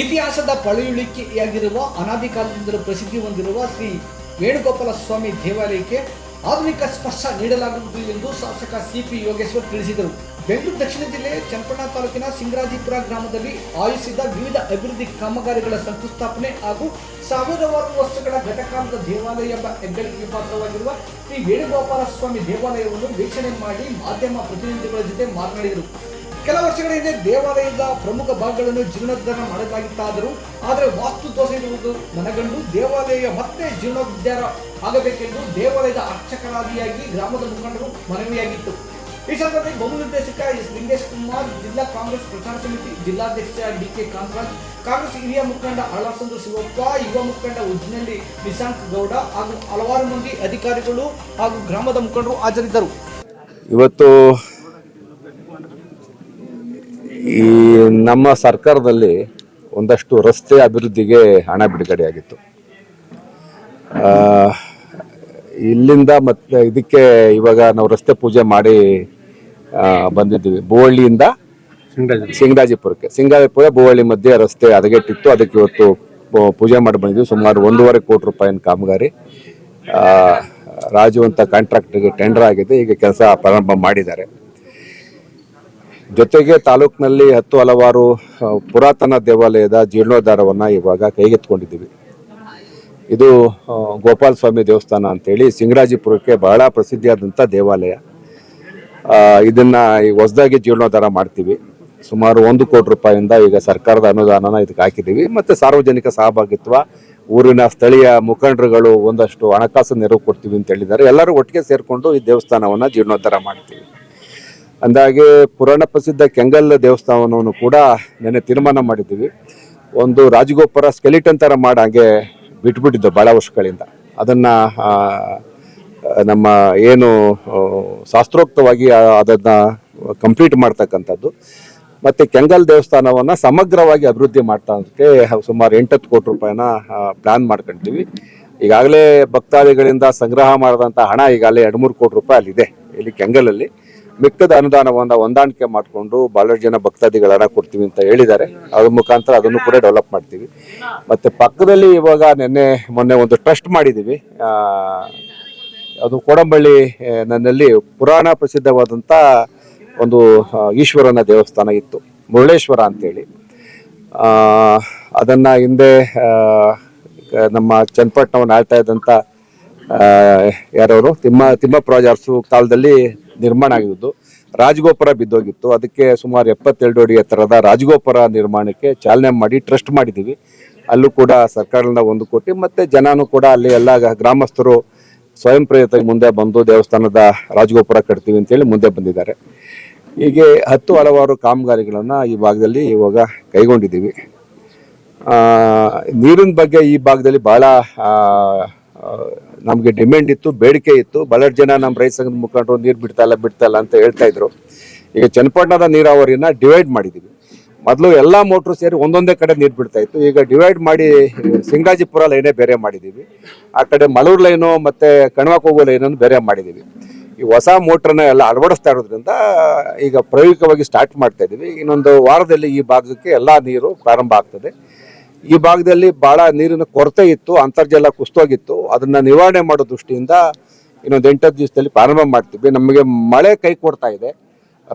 ಇತಿಹಾಸದ ಪಳೆಯುಳಿಕೆಯಾಗಿರುವ ಅನಾದಿ ಕಾಲದಿಂದಲೂ ಪ್ರಸಿದ್ಧಿ ಹೊಂದಿರುವ ಶ್ರೀ ವೇಣುಗೋಪಾಲ ಸ್ವಾಮಿ ದೇವಾಲಯಕ್ಕೆ ಆಧುನಿಕ ಸ್ಪರ್ಶ ನೀಡಲಾಗುವುದು ಎಂದು ಶಾಸಕ ಸಿಪಿ ಯೋಗೇಶ್ವರ್ ತಿಳಿಸಿದರು. ಬೆಂಗಳೂರು ದಕ್ಷಿಣ ಜಿಲ್ಲೆ ಚನ್ನಪಟ್ಟಣ ತಾಲೂಕಿನ ಸಿಂಗರಾಜಿಪುರ ಗ್ರಾಮದಲ್ಲಿ ಆಯೋಜಿಸಿದ ವಿವಿಧ ಅಭಿವೃದ್ಧಿ ಕಾಮಗಾರಿಗಳ ಶಂಕುಸ್ಥಾಪನೆ ಹಾಗೂ ಸಾವಿರಾರು ವರ್ಷಗಳ ಘಟಕಾಂತ ದೇವಾಲಯ ಎಂಬ ಹೆಗ್ಗಳಿಕೆಗೆ ಪಾತ್ರವಾಗಿರುವ ಶ್ರೀ ವೇಣುಗೋಪಾಲ ಸ್ವಾಮಿ ದೇವಾಲಯವನ್ನು ವೀಕ್ಷಣೆ ಮಾಡಿ ಮಾಧ್ಯಮ ಪ್ರತಿನಿಧಿಗಳ ಜೊತೆ ಮಾತನಾಡಿದರು. ಕೆಲ ವರ್ಷಗಳ ಹಿಂದೆ ದೇವಾಲಯದ ಪ್ರಮುಖ ಭಾಗಗಳನ್ನು ಜೀರ್ಣೋದ್ಧಾರ ಮಾಡಲಾಗಿತ್ತಾದರೂ, ಆದರೆ ವಾಸ್ತು ದೋಷ ಇರುವುದು ಮನಗಂಡು ದೇವಾಲಯ ಮತ್ತೆ ಜೀರ್ಣೋದ್ಧಾರ ಆಗಬೇಕೆಂದು ದೇವಾಲಯದ ಅರ್ಚಕರಾದಿಯಾಗಿ ಗ್ರಾಮದ ಮುಖಂಡರು ಮನವಿಯಾಗಿತ್ತು. ಈ ಸಂದರ್ಭದಲ್ಲಿ ಬಹುನಿರ್ದೇಶಕ ಎಸ್. ಲಿಂಗೇಶ್ ಕುಮಾರ್ ಜಿಲ್ಲಾ ಕಾಂಗ್ರೆಸ್ ಪ್ರಚಾರ ಸಮಿತಿ ಜಿಲ್ಲಾಧ್ಯಕ್ಷ ಡಿ. ಕೆ. ಕಾಂತರಾಜ್, ಕಾಂಗ್ರೆಸ್ ಹಿರಿಯ ಮುಖಂಡ ಅಳಸಂದ್ರ ಶಿವಪ್ಪ, ಯುವ ಮುಖಂಡ ಉಜ್ಜಿನಲ್ಲಿ ನಿಶಾಂಕ್ ಗೌಡ ಹಾಗೂ ಹಲವಾರು ಮಂದಿ ಅಧಿಕಾರಿಗಳು ಹಾಗೂ ಗ್ರಾಮದ ಮುಖಂಡರು ಹಾಜರಿದ್ದರು. ಇವತ್ತು ಈ ನಮ್ಮ ಸರ್ಕಾರದಲ್ಲಿ ಒಂದಷ್ಟು ರಸ್ತೆ ಅಭಿವೃದ್ಧಿಗೆ ಹಣ ಬಿಡುಗಡೆಯಾಗಿತ್ತು ಆ, ಇಲ್ಲಿಂದ ಮತ್ತೆ ಇದಕ್ಕೆ ಇವಾಗ ನಾವು ರಸ್ತೆ ಪೂಜೆ ಮಾಡಿ ಬಂದಿದ್ದೀವಿ. ಬೋವಳ್ಳಿಯಿಂದ ಸಿಂಗಾಜಿಪುರಕ್ಕೆ ಸಿಂಗಾಜಿಪುರ ಬೋವಳ್ಳಿ ಮಧ್ಯೆ ರಸ್ತೆ ಹದಗೆಟ್ಟಿತ್ತು. ಅದಕ್ಕೆ ಇವತ್ತು ಪೂಜೆ ಮಾಡಿ ಬಂದಿದ್ವಿ ಸುಮಾರು ಒಂದೂವರೆ ಕೋಟಿ ರೂಪಾಯಿನ ಕಾಮಗಾರಿ. ಆ, ರಾಜು ಅಂತ ಕಾಂಟ್ರಾಕ್ಟ್ಗೆ ಟೆಂಡರ್ ಆಗಿದೆ. ಈಗ ಕೆಲಸ ಪ್ರಾರಂಭ ಮಾಡಿದ್ದಾರೆ. ಜೊತೆಗೆ ತಾಲೂಕಿನಲ್ಲಿ ಹತ್ತು ಹಲವಾರು ಪುರಾತನ ದೇವಾಲಯದ ಜೀರ್ಣೋದ್ಧಾರವನ್ನು ಇವಾಗ ಕೈಗೆತ್ಕೊಂಡಿದ್ದೀವಿ ಇದು ಗೋಪಾಲ ಸ್ವಾಮಿ ದೇವಸ್ಥಾನ ಅಂತೇಳಿ ಸಿಂಗರಾಜಿಪುರಕ್ಕೆ ಬಹಳ ಪ್ರಸಿದ್ಧಿಯಾದಂಥ ದೇವಾಲಯ. ಇದನ್ನು ಹೊಸದಾಗಿ ಜೀರ್ಣೋದ್ಧಾರ ಮಾಡ್ತೀವಿ. ಸುಮಾರು ಒಂದು ಕೋಟಿ ರೂಪಾಯಿಂದ ಈಗ ಸರ್ಕಾರದ ಅನುದಾನನ ಇದಕ್ಕೆ ಹಾಕಿದ್ದೀವಿ. ಮತ್ತೆ ಸಾರ್ವಜನಿಕ ಸಹಭಾಗಿತ್ವ, ಊರಿನ ಸ್ಥಳೀಯ ಮುಖಂಡರುಗಳು ಒಂದಷ್ಟು ಹಣಕಾಸು ನೆರವು ಕೊಡ್ತೀವಿ ಅಂತ ಹೇಳಿದ್ದಾರೆ. ಎಲ್ಲರೂ ಒಟ್ಟಿಗೆ ಸೇರಿಕೊಂಡು ಈ ದೇವಸ್ಥಾನವನ್ನು ಜೀರ್ಣೋದ್ಧಾರ ಮಾಡ್ತೀವಿ. ಅಂದಾಗೆ ಪುರಾಣ ಪ್ರಸಿದ್ಧ ಕೆಂಗಲ್ ದೇವಸ್ಥಾನವನ್ನು ಕೂಡ ನೆನೆ ತೀರ್ಮಾನ ಮಾಡಿದ್ದೀವಿ. ಒಂದು ರಾಜಗೋಪುರ ಸ್ಕೆಲಿಟನ್ ಥರ ಮಾಡಂಗೆ ಬಿಟ್ಬಿಟ್ಟಿದ್ದು ಭಾಳ ವರ್ಷಗಳಿಂದ. ಅದನ್ನು ನಮ್ಮ ಏನು ಶಾಸ್ತ್ರೋಕ್ತವಾಗಿ ಅದನ್ನು ಅದನ್ನ ಕಂಪ್ಲೀಟ್ ಮಾಡ್ತಕ್ಕಂಥದ್ದು. ಮತ್ತು ಕೆಂಗಲ್ ದೇವಸ್ಥಾನವನ್ನು ಸಮಗ್ರವಾಗಿ ಅಭಿವೃದ್ಧಿ ಮಾಡ್ತಾ ಸುಮಾರು ಎಂಟತ್ತು ಕೋಟಿ ರೂಪಾಯಿನ ಪ್ಲ್ಯಾನ್ ಮಾಡ್ಕೊಳ್ತೀವಿ ಈಗಾಗಲೇ ಭಕ್ತಾದಿಗಳಿಂದ ಸಂಗ್ರಹ ಮಾಡಿದಂಥ ಹಣ ಈಗಾಗಲೇ ಎರಡು ಮೂರು ಕೋಟಿ ರೂಪಾಯಿ ಅಲ್ಲಿದೆ, ಇಲ್ಲಿ ಕೆಂಗಲಲ್ಲಿ. ಮಿಕ್ಕದ ಅನುದಾನವನ್ನು ಹೊಂದಾಣಿಕೆ ಮಾಡಿಕೊಂಡು ಭಾಳಷ್ಟು ಜನ ಭಕ್ತಾದಿಗಳನ್ನ ಕೊಡ್ತೀವಿ ಅಂತ ಹೇಳಿದ್ದಾರೆ. ಅದ್ರ ಮುಖಾಂತರ ಅದನ್ನು ಕೂಡ ಡೆವಲಪ್ ಮಾಡ್ತೀವಿ. ಮತ್ತು ಪಕ್ಕದಲ್ಲಿ ಇವಾಗ ನಿನ್ನೆ, ಮೊನ್ನೆ ಒಂದು ಟ್ರಸ್ಟ್ ಮಾಡಿದ್ದೀವಿ ಅದು ಕೋಡಂಬಳ್ಳಿ ನನ್ನಲ್ಲಿ ಪುರಾಣ ಪ್ರಸಿದ್ಧವಾದಂಥ ಒಂದು ಈಶ್ವರನ ದೇವಸ್ಥಾನ ಇತ್ತು. ಮುರುಳೇಶ್ವರ ಅಂತೇಳಿ. ಅದನ್ನು ಹಿಂದೆ ನಮ್ಮ ಚನ್ನಪಟ್ಟಣವನ್ನು ಆಳ್ತಾ ಇದ್ದಂಥ ಯಾರವರು? ತಿಮ್ಮ ತಿಮ್ಮಪ್ಪರಾಜ ಅರಸು ಕಾಲದಲ್ಲಿ ನಿರ್ಮಾಣ ಆಗಿದ್ದು, ರಾಜಗೋಪುರ ಬಿದ್ದೋಗಿತ್ತು. ಅದಕ್ಕೆ ಸುಮಾರು ಎಪ್ಪತ್ತೆರಡು ಅಡಿ ಎತ್ತರದ ರಾಜಗೋಪುರ ನಿರ್ಮಾಣಕ್ಕೆ ಚಾಲನೆ ಮಾಡಿ ಟ್ರಸ್ಟ್ ಮಾಡಿದ್ದೀವಿ. ಅಲ್ಲೂ ಕೂಡ ಸರ್ಕಾರದಿಂದ ಒಂದು ಕೋಟಿ, ಮತ್ತು ಜನನೂ ಕೂಡ ಅಲ್ಲಿ ಎಲ್ಲ ಗ್ರಾಮಸ್ಥರು ಸ್ವಯಂ ಪ್ರೇರಿತಾಗಿ ಮುಂದೆ ಬಂದು ದೇವಸ್ಥಾನದ ರಾಜಗೋಪುರ ಕಟ್ತೀವಿ ಅಂತೇಳಿ ಮುಂದೆ ಬಂದಿದ್ದಾರೆ. ಹೀಗೆ ಹತ್ತು ಹಲವಾರು ಕಾಮಗಾರಿಗಳನ್ನು ಈ ಭಾಗದಲ್ಲಿ ಇವಾಗ ಕೈಗೊಂಡಿದ್ದೀವಿ. ನೀರಿನ ಬಗ್ಗೆ ಈ ಭಾಗದಲ್ಲಿ ಭಾಳ ನಮಗೆ ಡಿಮ್ಯಾಂಡ್ ಇತ್ತು, ಬೇಡಿಕೆ ಇತ್ತು. ಬಹಳಷ್ಟು ಜನ ನಮ್ಮ ರೈತ ಸಂಘದ ಮುಖಂಡರು ನೀರು ಬಿಡ್ತಾ ಇಲ್ಲ ಬಿಡ್ತಾ ಇಲ್ಲ ಅಂತ ಹೇಳ್ತಾ ಇದ್ರು. ಈಗ ಚನ್ನಪಟ್ಟಣದ ನೀರಾವರಿನ ಡಿವೈಡ್ ಮಾಡಿದ್ದೀವಿ ಮೊದಲು ಎಲ್ಲ ಮೋಟ್ರು ಸೇರಿ ಒಂದೊಂದೇ ಕಡೆ ನೀರು ಬಿಡ್ತಾ ಇತ್ತು. ಈಗ ಡಿವೈಡ್ ಮಾಡಿ ಸಿಂಗಾಜಿಪುರ ಲೈನೇ ಬೇರೆ ಮಾಡಿದ್ದೀವಿ ಆ ಕಡೆ ಮಳೂರು ಲೈನು ಮತ್ತು ಕಣ್ವಾಕ್ ಹೋಗೋ ಲೈನನ್ನು ಬೇರೆ ಮಾಡಿದ್ದೀವಿ ಈ ಹೊಸ ಮೋಟ್ರನ್ನ ಎಲ್ಲ ಅಳವಡಿಸ್ತಾ ಇರೋದ್ರಿಂದ ಈಗ ಪ್ರಾಯೋಗಿಕವಾಗಿ ಸ್ಟಾರ್ಟ್ ಮಾಡ್ತಾ ಇದ್ದೀವಿ ಇನ್ನೊಂದು ವಾರದಲ್ಲಿ ಈ ಭಾಗಕ್ಕೆ ಎಲ್ಲ ನೀರು ಪ್ರಾರಂಭ ಆಗ್ತದೆ. ಈ ಭಾಗದಲ್ಲಿ ಬಹಳ ನೀರಿನ ಕೊರತೆ ಇತ್ತು, ಅಂತರ್ಜಲ ಕುಸ್ತೋಗಿತ್ತು. ಅದನ್ನ ನಿವಾರಣೆ ಮಾಡೋ ದೃಷ್ಟಿಯಿಂದ ಇನ್ನೊಂದು ಎಂಟತ್ತು ದಿವಸದಲ್ಲಿ ಪ್ರಾರಂಭ ಮಾಡ್ತೀವಿ. ನಮಗೆ ಮಳೆ ಕೈ ಕೊಡ್ತಾ ಇದೆ.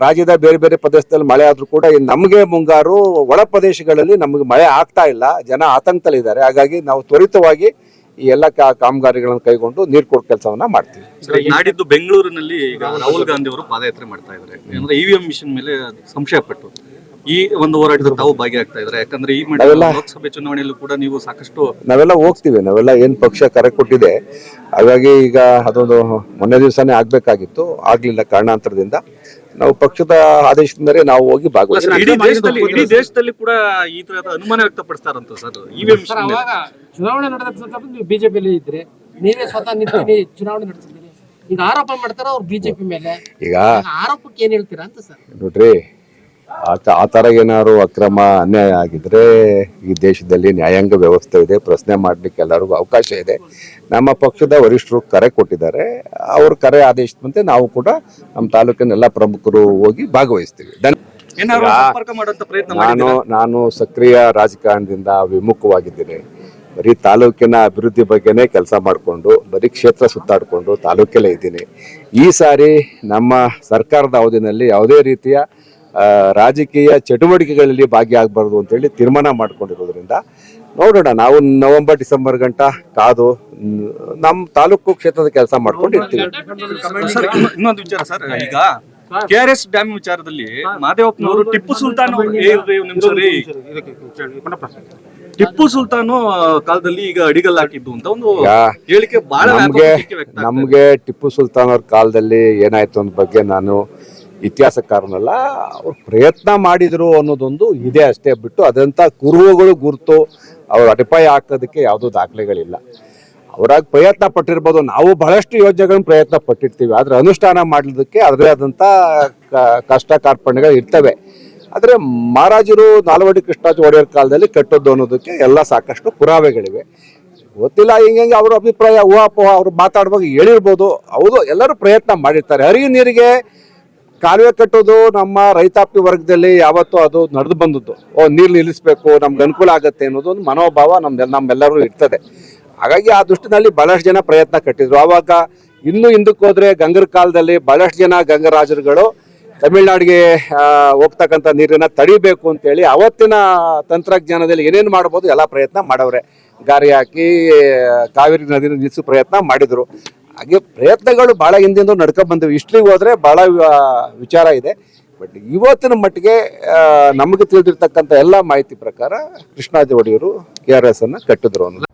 ರಾಜ್ಯದ ಬೇರೆ ಬೇರೆ ಪ್ರದೇಶದಲ್ಲಿ ಮಳೆ ಆದರೂ ಕೂಡ ನಮಗೆ ಮುಂಗಾರು ಒಳ ಪ್ರದೇಶಗಳಲ್ಲಿ ನಮಗೆ ಮಳೆ ಆಗ್ತಾ ಇಲ್ಲ. ಜನ ಆತಂಕದಲ್ಲಿದ್ದಾರೆ. ಹಾಗಾಗಿ ನಾವು ತ್ವರಿತವಾಗಿ ಈ ಎಲ್ಲ ಕಾಮಗಾರಿಗಳನ್ನು ಕೈಗೊಂಡು ನೀರು ಕೊಡೋ ಕೆಲಸವನ್ನ ಮಾಡ್ತೀವಿ. ನಾಡಿದ್ದು ಬೆಂಗಳೂರಿನಲ್ಲಿ ಈಗ ರಾಹುಲ್ ಗಾಂಧಿ ಅವರು ಪಾದಯಾತ್ರೆ ಮಾಡ್ತಾ ಇದ್ದಾರೆ. ಇವಿಎಂ ಮಿಷನ್ ಮೇಲೆ ಸಂಶಯ ಪಟ್ಟು ಈ ಒಂದು ಹೋರಾಟದಲ್ಲಿ ತಾವು ಭಾಗಿಯಾಗ್ತಾ ಇದ್ದಾರೆ ಯಾಕಂದ್ರೆ ಈ ಮಂಡ್ಯ ನಾವೆಲ್ಲ- ಲೋಕಸಭೆ ಚುನಾವಣೆಯಲ್ಲೂ ಕೂಡ ನೀವು ಸಾಕಷ್ಟು ನಾವೆಲ್ಲ ಹೋಗ್ತೀವಿ ನಾವೆಲ್ಲ ಏನ್ ಪಕ್ಷ ಕರೆ ಕೊಟ್ಟಿದೆ ಹಾಗಾಗಿ ಈಗ ಅದೊಂದು ಮೊನ್ನೆ ದಿವಸನೇ ಆಗ್ಬೇಕಾಗಿತ್ತು ಆಗ್ಲಿಲ್ಲ ಕಾರಣಾಂತರದಿಂದ. ನಾವು ಪಕ್ಷದ ಆದೇಶದಿಂದಲೇ ನಾವು ಹೋಗಿ ಭಾಗವಹಿಸ್ತೀವಿ. ಇಡೀ ದೇಶದಲ್ಲಿ ಇಡೀ ದೇಶದಲ್ಲಿ ಕೂಡ ಈ ತರದ ಅನುಮಾನ ವ್ಯಕ್ತಪಡಿಸ್ತಾರಂತ ಸರ್ ಇವಿಎಂ ಸರ್ ಅವಾಗ ಚುನಾವಣೆ ನಡೆದ ಸಂದರ್ಭದಲ್ಲಿ ನೀವು ಇದ್ರೆ ನೀವೇ ಸ್ವತಃ ನಿಂತೀನಿ ಚುನಾವಣೆ ನಡೆಸಿದ್ದೀರಿ. ಈಗ ಆರೋಪ ಮಾಡ್ತಾರ ಅವ್ರು ಬಿಜೆಪಿ ಮೇಲೆ. ಈಗ ಆಗ ಆರೋಪಕ್ಕೆ ಏನ್ ಹೇಳ್ತೀರಾ ಅಂತ ಸರ್? ನೋಡ್ರಿ ಆ ಥರ ಏನಾದ್ರು ಅಕ್ರಮ ಅನ್ಯಾಯ ಆಗಿದ್ರೆ ಈ ದೇಶದಲ್ಲಿ ನ್ಯಾಯಾಂಗ ವ್ಯವಸ್ಥೆ ಇದೆ ಪ್ರಶ್ನೆ ಮಾಡ್ಲಿಕ್ಕೆ ಎಲ್ಲರಿಗೂ ಅವಕಾಶ ಇದೆ. ನಮ್ಮ ಪಕ್ಷದ ವರಿಷ್ಠರು ಕರೆ ಕೊಟ್ಟಿದ್ದಾರೆ. ಅವ್ರ ಕರೆ ಆದೇಶದಂತೆ ನಾವು ಕೂಡ ನಮ್ಮ ತಾಲೂಕಿನ ಎಲ್ಲ ಪ್ರಮುಖರು ಹೋಗಿ ಭಾಗವಹಿಸ್ತೀವಿ. ನಾನು ನಾನು ಸಕ್ರಿಯ ರಾಜಕಾರಣದಿಂದ ವಿಮುಖವಾಗಿದ್ದೀನಿ. ಬರೀ ತಾಲೂಕಿನ ಅಭಿವೃದ್ಧಿ ಬಗ್ಗೆನೇ ಕೆಲಸ ಮಾಡಿಕೊಂಡು ಬರೀ ಕ್ಷೇತ್ರ ಸುತ್ತಾಡಿಕೊಂಡು ತಾಲೂಕಲ್ಲೇ ಇದ್ದೀನಿ. ಈ ಸಾರಿ ನಮ್ಮ ಸರ್ಕಾರದ ಅವಧಿನಲ್ಲಿ ಯಾವುದೇ ರೀತಿಯ ರಾಜಕೀಯ ಚಟುವಟಿಕೆಗಳಲ್ಲಿ ಭಾಗಿಯಾಗಬಾರ್ದು ಅಂತೇಳಿ ತೀರ್ಮಾನ ಮಾಡ್ಕೊಂಡಿರೋದ್ರಿಂದ ನೋಡೋಣ ನಾವು ನವೆಂಬರ್ ಡಿಸೆಂಬರ್ ಗಂಟ ಕಾದು ನಮ್ಮ ತಾಲೂಕು ಕ್ಷೇತ್ರದ ಕೆಲಸ ಮಾಡ್ಕೊಂಡು ಇರ್ತೀವಿ ಇನ್ನೊಂದು ವಿಚಾರ ಸರ್ ಈಗ ಕೆ ಆರ್ ಎಸ್ ಡ್ಯಾಮ್ ವಿಚಾರದಲ್ಲಿ ಮಾದೇವಪ್ಪನವರು ಟಿಪ್ಪು ಸುಲ್ತಾನ್. ಟಿಪ್ಪು ಸುಲ್ತಾನ್ ಕಾಲದಲ್ಲಿ ಈಗ ಅಡಿಗಲ್ ಹಾಕಿದ್ದು ಅಂತ ಒಂದು ಹೇಳಿಕೆ ಬಹಳ ನಮ್ಗೆ. ನಮ್ಗೆ ಟಿಪ್ಪು ಸುಲ್ತಾನ್ ಅವ್ರ ಕಾಲದಲ್ಲಿ ಏನಾಯ್ತು ಅನ್ನೋ ಬಗ್ಗೆ ನಾನು ಇತಿಹಾಸಕಾರನಲ್ಲ, ಅವ್ರು ಪ್ರಯತ್ನ ಮಾಡಿದ್ರು ಅನ್ನೋದೊಂದು ಇದೆ ಅಷ್ಟೇ ಬಿಟ್ಟು ಅದಂತ ಕುರುಹುಗಳು ಗುರುತು ಅವ್ರು ಅಡಿಪಾಯ ಆಗ್ತದಕ್ಕೆ ಯಾವುದೂ ದಾಖಲೆಗಳಿಲ್ಲ. ಅವರಾಗ ಪ್ರಯತ್ನ ಪಟ್ಟಿರ್ಬೋದು. ನಾವು ಬಹಳಷ್ಟು ಯೋಜನೆಗಳನ್ನ ಪ್ರಯತ್ನ ಪಟ್ಟಿರ್ತೀವಿ. ಆದರೆ ಅನುಷ್ಠಾನ ಮಾಡಲಿಕ್ಕೆ ಅದರೇ ಆದಂಥ ಕಷ್ಟ ಕಾರ್ಪಣ್ಯಗಳು ಇರ್ತವೆ. ಆದರೆ ಮಹಾರಾಜರು ನಾಲ್ವಡಿ ಕೃಷ್ಣರಾಜ ಒಡೆಯರ್ ಕಾಲದಲ್ಲಿ ಕಟ್ಟೋದು ಅನ್ನೋದಕ್ಕೆ ಎಲ್ಲ ಸಾಕಷ್ಟು ಪುರಾವೆಗಳಿವೆ. ಗೊತ್ತಿಲ್ಲ, ಹಿಂಗೆ ಅವ್ರ ಅಭಿಪ್ರಾಯ, ಊಹಾಪೋಹ ಅವ್ರು ಮಾತಾಡುವಾಗ ಹೇಳಿರ್ಬೋದು. ಹೌದು, ಎಲ್ಲರೂ ಪ್ರಯತ್ನ ಮಾಡಿರ್ತಾರೆ. ಹರಿವು ನೀರಿಗೆ ಕಾಲುವೆ ಕಟ್ಟೋದು ನಮ್ಮ ರೈತಾಪಿ ವರ್ಗದಲ್ಲಿ ಯಾವತ್ತೂ ಅದು ನಡೆದು ಬಂದದ್ದು. ಓ, ನೀರು ನಿಲ್ಲಿಸ್ಬೇಕು, ನಮ್ಗೆ ಅನುಕೂಲ ಆಗುತ್ತೆ ಅನ್ನೋದು ಒಂದು ಮನೋಭಾವ ನಮ್ದು ನಮ್ಮೆಲ್ಲರೂ ಇರ್ತದೆ. ಹಾಗಾಗಿ ಆ ದೃಷ್ಟಿನಲ್ಲಿ ಬಹಳಷ್ಟು ಜನ ಪ್ರಯತ್ನ ಕಟ್ಟಿದ್ರು. ಆವಾಗ ಇನ್ನೂ ಹಿಂದಕ್ಕೆ ಹೋದ್ರೆ ಗಂಗರ ಕಾಲದಲ್ಲಿ ಬಹಳಷ್ಟು ಜನ ಗಂಗರಾಜರುಗಳು ತಮಿಳ್ನಾಡಿಗೆ ಹೋಗ್ತಕ್ಕಂಥ ನೀರನ್ನ ತಡಿಬೇಕು ಅಂತೇಳಿ ಅವತ್ತಿನ ತಂತ್ರಜ್ಞಾನದಲ್ಲಿ ಏನೇನು ಮಾಡ್ಬೋದು ಎಲ್ಲ ಪ್ರಯತ್ನ ಮಾಡವ್ರೆ. ಗಾರಿ ಹಾಕಿ ಕಾವೇರಿ ನದಿನ ನಿಲ್ಲಿಸೋ ಪ್ರಯತ್ನ ಮಾಡಿದ್ರು. ಹಾಗೆ ಪ್ರಯತ್ನಗಳು ಭಾಳ ಹಿಂದಿಂದ ನಡ್ಕೊ ಬಂದವು. ಇಷ್ಟಿಗೆ ಹೋದರೆ ಭಾಳ ವಿಚಾರ ಇದೆ. ಬಟ್ ಇವತ್ತಿನ ಮಟ್ಟಿಗೆ ನಮಗೆ ತಿಳಿದಿರ್ತಕ್ಕಂಥ ಎಲ್ಲ ಮಾಹಿತಿ ಪ್ರಕಾರ ಕೃಷ್ಣಾಜಿ ಒಡೆಯರು ಕೆ ಆರ್ ಎಸ್ ಅನ್ನು ಕಟ್ಟಿದ್ರು ಅನ್ನೋದು.